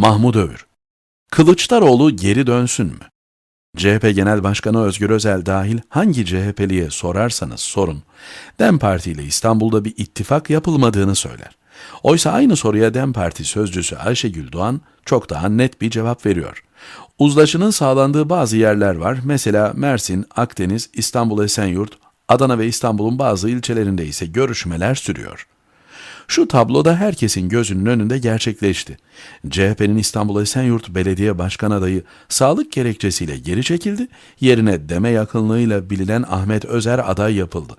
Mahmut Övür Kılıçdaroğlu geri dönsün mü? CHP Genel Başkanı Özgür Özel dahil hangi CHP'liye sorarsanız sorun, DEM Parti ile İstanbul'da bir ittifak yapılmadığını söyler. Oysa aynı soruya DEM Parti sözcüsü Ayşegül Doğan çok daha net bir cevap veriyor. Uzlaşının sağlandığı bazı yerler var. Mesela Mersin, Akdeniz, İstanbul Esenyurt, Adana ve İstanbul'un bazı ilçelerinde ise görüşmeler sürüyor. Şu tabloda herkesin gözünün önünde gerçekleşti. CHP'nin İstanbul Esenyurt Belediye Başkan adayı sağlık gerekçesiyle geri çekildi, yerine deme yakınlığıyla bilinen Ahmet Özer aday yapıldı.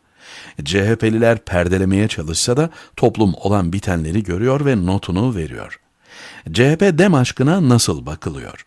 CHP'liler perdelemeye çalışsa da toplum olan bitenleri görüyor ve notunu veriyor. CHP dem aşkına nasıl bakılıyor?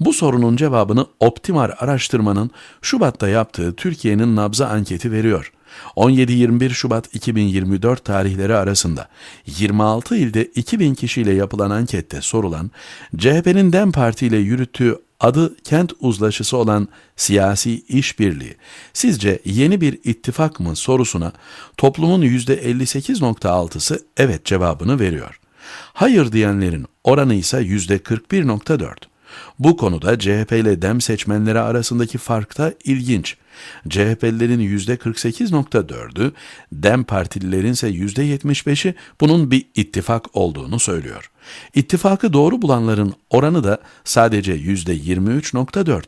Bu sorunun cevabını Optimar araştırmanın Şubat'ta yaptığı Türkiye'nin nabza anketi veriyor. 17-21 Şubat 2024 tarihleri arasında 26 ilde 2000 kişiyle yapılan ankette sorulan CHP'nin DEM Parti ile yürüttüğü adı kent uzlaşısı olan siyasi işbirliği sizce yeni bir ittifak mı sorusuna toplumun %58.6'sı evet cevabını veriyor. Hayır diyenlerin oranı ise %41.4. Bu konuda CHP ile DEM seçmenleri arasındaki fark da ilginç. CHP'lilerin %48.4'ü, DEM partililerin ise %75'i bunun bir ittifak olduğunu söylüyor. İttifakı doğru bulanların oranı da sadece %23.4.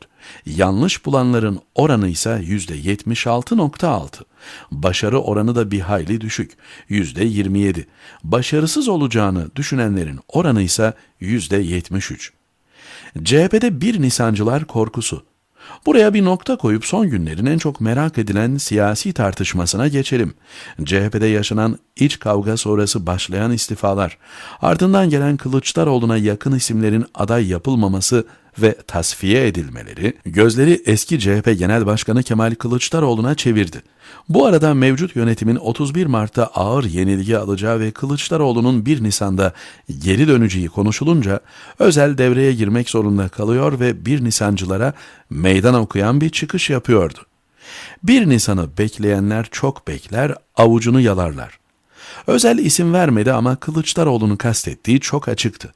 Yanlış bulanların oranı ise %76.6. Başarı oranı da bir hayli düşük, %27. Başarısız olacağını düşünenlerin oranı ise %73. CHP'de bir Nisancılar korkusu. Buraya bir nokta koyup son günlerin en çok merak edilen siyasi tartışmasına geçelim. CHP'de yaşanan iç kavga sonrası başlayan istifalar, ardından gelen Kılıçdaroğlu'na yakın isimlerin aday yapılmaması ve tasfiye edilmeleri gözleri eski CHP Genel Başkanı Kemal Kılıçdaroğlu'na çevirdi. Bu arada mevcut yönetimin 31 Mart'ta ağır yenilgi alacağı ve Kılıçdaroğlu'nun 1 Nisan'da geri döneceği konuşulunca özel devreye girmek zorunda kalıyor ve 1 Nisancılara meydan okuyan bir çıkış yapıyordu. 1 Nisan'ı bekleyenler çok bekler, avucunu yalarlar. Özel isim vermedi ama Kılıçdaroğlu'nu kastettiği çok açıktı.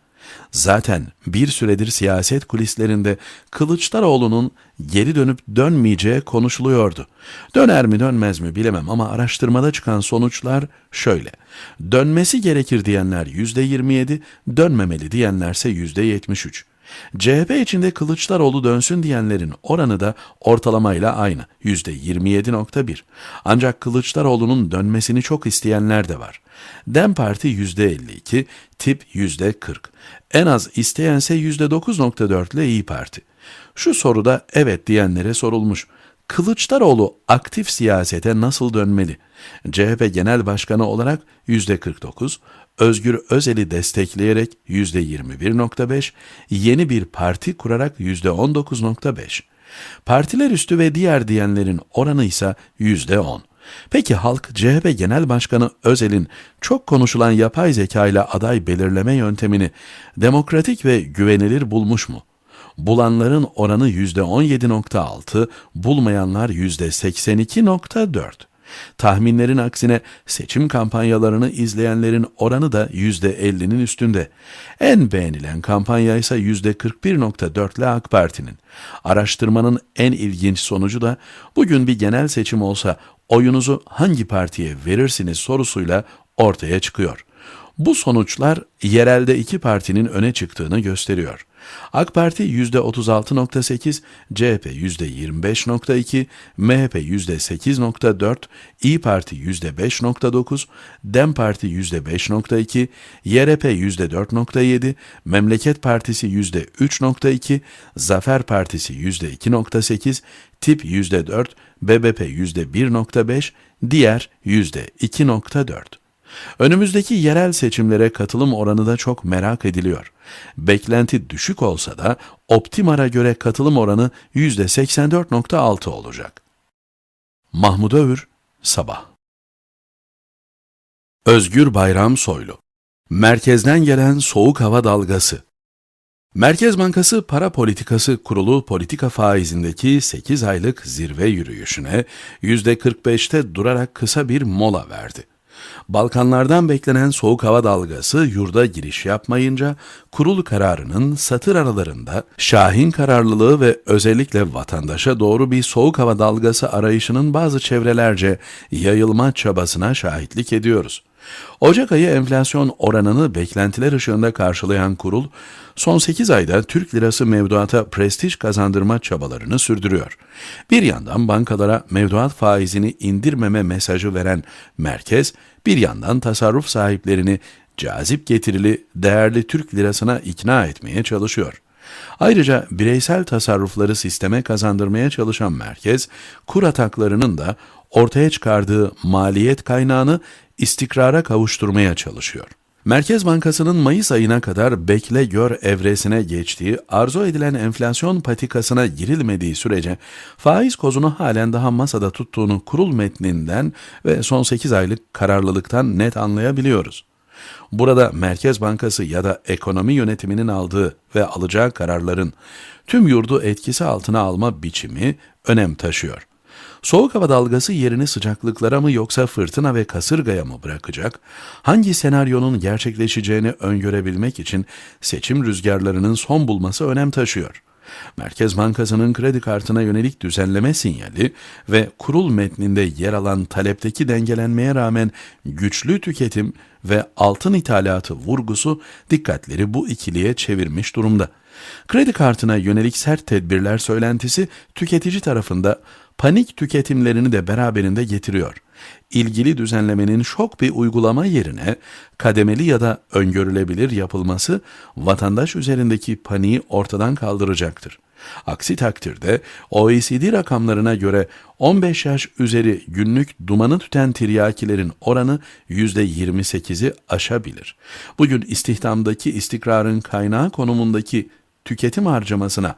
Zaten bir süredir siyaset kulislerinde Kılıçdaroğlu'nun geri dönüp dönmeyeceği konuşuluyordu. Döner mi dönmez mi bilemem ama araştırmada çıkan sonuçlar şöyle. Dönmesi gerekir diyenler %27, dönmemeli diyenlerse %73. CHP içinde Kılıçdaroğlu dönsün diyenlerin oranı da ortalamayla aynı %27.1. Ancak Kılıçdaroğlu'nun dönmesini çok isteyenler de var. Dem Parti %52, tip %40. En az isteyense %9.4 ile İyi Parti. Şu soruda evet diyenlere sorulmuş. Kılıçdaroğlu aktif siyasete nasıl dönmeli? CHP Genel Başkanı olarak %49, Özgür Özel'i destekleyerek %21.5, yeni bir parti kurarak %19.5. Partiler üstü ve diğer diyenlerin oranı ise %10. Peki halk CHP Genel Başkanı Özel'in çok konuşulan yapay zeka ile aday belirleme yöntemini demokratik ve güvenilir bulmuş mu? Bulanların oranı %17.6, bulmayanlar %82.4. Tahminlerin aksine seçim kampanyalarını izleyenlerin oranı da %50'nin üstünde. En beğenilen kampanya ise %41.4 ile AK Parti'nin. Araştırmanın en ilginç sonucu da bugün bir genel seçim olsa oyunuzu hangi partiye verirsiniz sorusuyla ortaya çıkıyor. Bu sonuçlar yerelde iki partinin öne çıktığını gösteriyor. AK Parti %36.8, CHP %25.2, MHP %8.4, İyi Parti %5.9, DEM Parti %5.2, YRP %4.7, Memleket Partisi %3.2, Zafer Partisi %2.8, TIP %4, BBP %1.5, diğer %2.4. Önümüzdeki yerel seçimlere katılım oranı da çok merak ediliyor. Beklenti düşük olsa da Optimar'a göre katılım oranı %84.6 olacak. Mahmut Övür, Sabah Özgür Bayram Soylu Merkezden gelen soğuk hava dalgası Merkez Bankası Para Politikası Kurulu politika faizindeki 8 aylık zirve yürüyüşüne %45'te durarak kısa bir mola verdi. Balkanlardan beklenen soğuk hava dalgası yurda giriş yapmayınca kurul kararının satır aralarında şahin kararlılığı ve özellikle vatandaşa doğru bir soğuk hava dalgası arayışının bazı çevrelerce yayılma çabasına şahitlik ediyoruz. Ocak ayı enflasyon oranını beklentiler ışığında karşılayan kurul, son 8 ayda Türk lirası mevduata prestij kazandırma çabalarını sürdürüyor. Bir yandan bankalara mevduat faizini indirmeme mesajı veren merkez, bir yandan tasarruf sahiplerini cazip getirili değerli Türk lirasına ikna etmeye çalışıyor. Ayrıca bireysel tasarrufları sisteme kazandırmaya çalışan merkez, kur ataklarının da ortaya çıkardığı maliyet kaynağını istikrara kavuşturmaya çalışıyor. Merkez Bankası'nın Mayıs ayına kadar bekle gör evresine geçtiği, arzu edilen enflasyon patikasına girilmediği sürece faiz kozunu halen daha masada tuttuğunu kurul metninden ve son 8 aylık kararlılıktan net anlayabiliyoruz. Burada Merkez Bankası ya da ekonomi yönetiminin aldığı ve alacağı kararların tüm yurdu etkisi altına alma biçimi önem taşıyor. Soğuk hava dalgası yerini sıcaklıklara mı yoksa fırtına ve kasırgaya mı bırakacak? Hangi senaryonun gerçekleşeceğini öngörebilmek için seçim rüzgarlarının son bulması önem taşıyor. Merkez Bankası'nın kredi kartına yönelik düzenleme sinyali ve kurul metninde yer alan talepteki dengelenmeye rağmen güçlü tüketim ve altın ithalatı vurgusu dikkatleri bu ikiliye çevirmiş durumda. Kredi kartına yönelik sert tedbirler söylentisi tüketici tarafında panik tüketimlerini de beraberinde getiriyor. İlgili düzenlemenin şok bir uygulama yerine kademeli ya da öngörülebilir yapılması vatandaş üzerindeki paniği ortadan kaldıracaktır. Aksi takdirde OECD rakamlarına göre 15 yaş üzeri günlük dumanı tüten tiryakilerin oranı %28'i aşabilir. Bugün istihdamdaki istikrarın kaynağı konumundaki tüketim harcamasına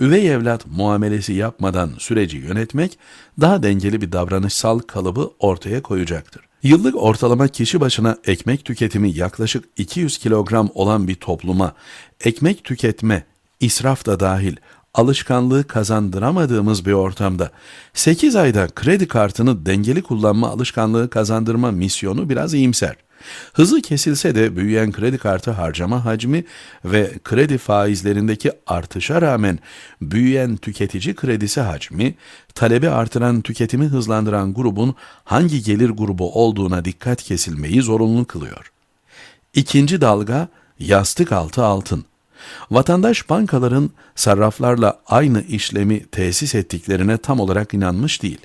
üvey evlat muamelesi yapmadan süreci yönetmek daha dengeli bir davranışsal kalıbı ortaya koyacaktır. Yıllık ortalama kişi başına ekmek tüketimi yaklaşık 200 kilogram olan bir topluma ekmek tüketme, israf da dahil alışkanlığı kazandıramadığımız bir ortamda 8 ayda kredi kartını dengeli kullanma alışkanlığı kazandırma misyonu biraz iyimser. Hızı kesilse de büyüyen kredi kartı harcama hacmi ve kredi faizlerindeki artışa rağmen büyüyen tüketici kredisi hacmi, talebi artıran tüketimi hızlandıran grubun hangi gelir grubu olduğuna dikkat kesilmeyi zorunlu kılıyor. İkinci dalga yastık altı altın. Vatandaş bankaların sarraflarla aynı işlemi tesis ettiklerine tam olarak inanmış değil.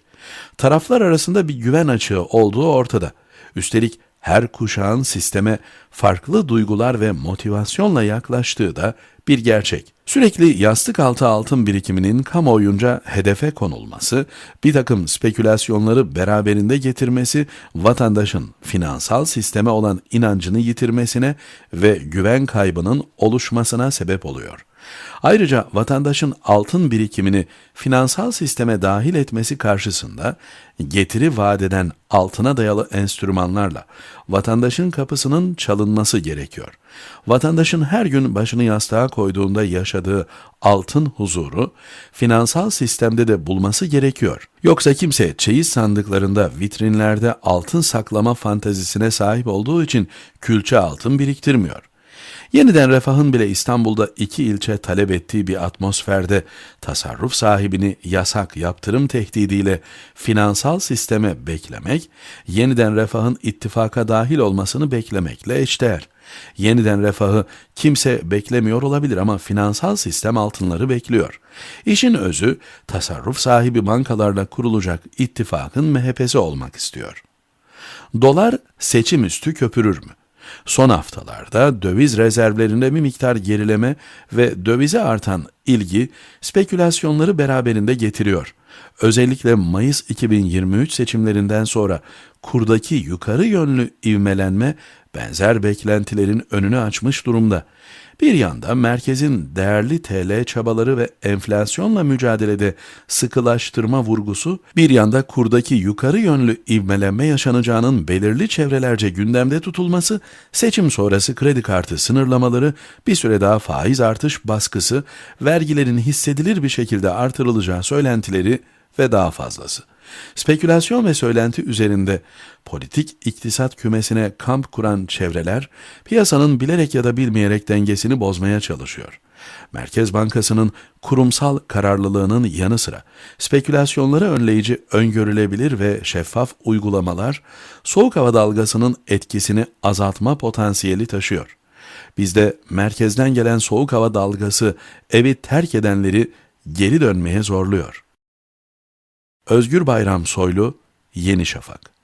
Taraflar arasında bir güven açığı olduğu ortada. Üstelik her kuşağın sisteme farklı duygular ve motivasyonla yaklaştığı da bir gerçek. Sürekli yastık altı altın birikiminin kamuoyunca hedefe konulması, bir takım spekülasyonları beraberinde getirmesi, vatandaşın finansal sisteme olan inancını yitirmesine ve güven kaybının oluşmasına sebep oluyor. Ayrıca vatandaşın altın birikimini finansal sisteme dahil etmesi karşısında getiri vadeden altına dayalı enstrümanlarla vatandaşın kapısının çalınması gerekiyor. Vatandaşın her gün başını yastığa koyduğunda yaşadığı altın huzuru finansal sistemde de bulması gerekiyor. Yoksa kimse çeyiz sandıklarında vitrinlerde altın saklama fantazisine sahip olduğu için külçe altın biriktirmiyor. Yeniden refahın bile İstanbul'da iki ilçe talep ettiği bir atmosferde tasarruf sahibini yasak yaptırım tehdidiyle finansal sisteme beklemek, yeniden refahın ittifaka dahil olmasını beklemekle eşdeğer. Yeniden refahı kimse beklemiyor olabilir ama finansal sistem altınları bekliyor. İşin özü tasarruf sahibi bankalarla kurulacak ittifakın MHP'si olmak istiyor. Dolar seçim üstü köpürür mü? Son haftalarda döviz rezervlerinde bir miktar gerileme ve dövize artan ilgi spekülasyonları beraberinde getiriyor. Özellikle Mayıs 2023 seçimlerinden sonra kurdaki yukarı yönlü ivmelenme benzer beklentilerin önünü açmış durumda. Bir yanda merkezin değerli TL çabaları ve enflasyonla mücadelede sıkılaştırma vurgusu, bir yanda kurdaki yukarı yönlü ivmelenme yaşanacağının belirli çevrelerce gündemde tutulması, seçim sonrası kredi kartı sınırlamaları, bir süre daha faiz artış baskısı, vergilerin hissedilir bir şekilde artırılacağı söylentileri ve daha fazlası. Spekülasyon ve söylenti üzerinde politik iktisat kümesine kamp kuran çevreler piyasanın bilerek ya da bilmeyerek dengesini bozmaya çalışıyor. Merkez Bankası'nın kurumsal kararlılığının yanı sıra spekülasyonları önleyici öngörülebilir ve şeffaf uygulamalar soğuk hava dalgasının etkisini azaltma potansiyeli taşıyor. Bizde merkezden gelen soğuk hava dalgası evi terk edenleri geri dönmeye zorluyor. Özgür Bayram Soylu, Yeni Şafak